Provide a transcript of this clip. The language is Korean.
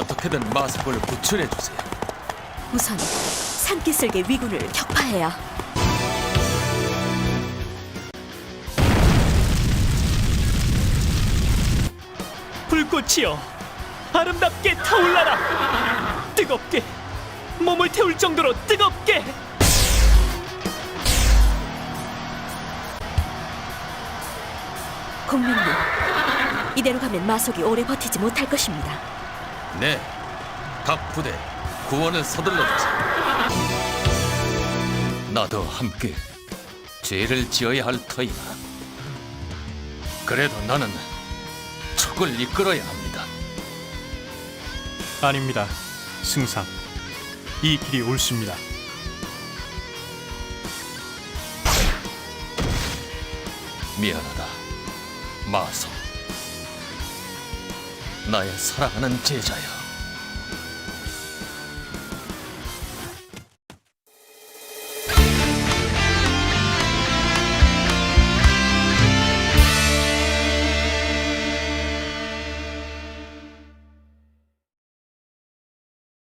어떻게든 마석을 구출해 주세요. 우선 산기슭의 위군을 격파해야 불꽃이여 아름답게 타올라라 뜨겁게 몸을 태울 정도로 뜨겁게 공명님 이대로 가면 마속이 오래 버티지 못할 것입니다. 네, 각 부대 구원을 서둘러 주세요. 나도 함께 죄를 지어야 할 터이나 그래도 나는 적을 이끌어야 합니다. 아닙니다. 승상. 이 길이 옳습니다. 미안하다, 마석. 나의 사랑하는 제자야.